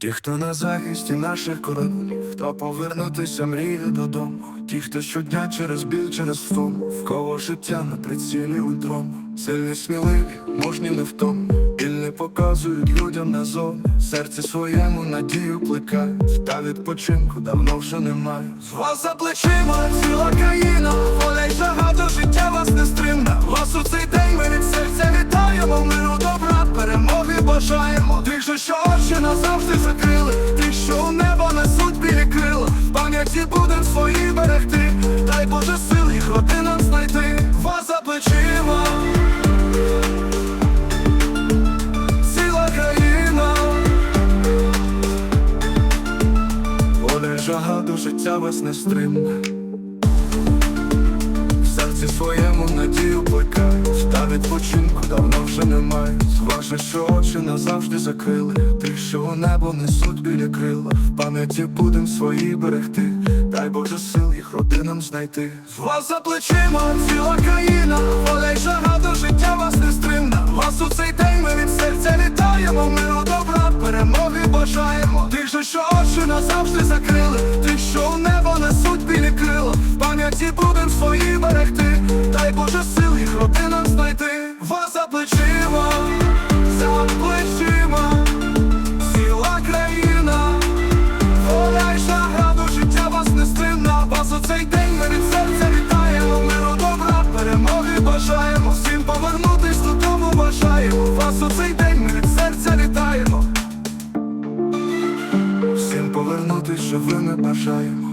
Ті, хто на захисті наших кордонів, хто повернутися мріє додому, ті, хто щодня через біль, через втому, в кого життя на прицілі ультрому, сильні, сміливі, мужні не втому, біль не показують людям назовні, серці своєму надію плекають, та відпочинку давно вже немає. З вас за плечима ціла країна, воля й жага до життя вас не стримна. Вас у цей день ми від серця вітаємо, миру добра, перемоги бажаємо. Боже сил їх родинам знайти. Вас за плечима. Ціла країна. Воля жага до життя вас не стримне. В серці своєму надію плекають, та відпочинку давно вже немає. Ваше, що очі назавжди закрили, тих, що у небо несуть біля крила. В пам'яті будем свої берегти. Дай Боже сил родинам знайти. Вас за плечима ціла країна, воля й жага до життя вас не стримна. Вас у цей день ми від серця вітаємо, миру добра, перемоги бажаємо. Тих же, що очі назавжди закрили, тих, що у небо несуть білі крила. В пам'яті будем свої берегти. Дай Боже сил їх родинам знайти. Вас за плечима, Вас у цей день ми від серця вітаємо Всім повернутись живими бажаємо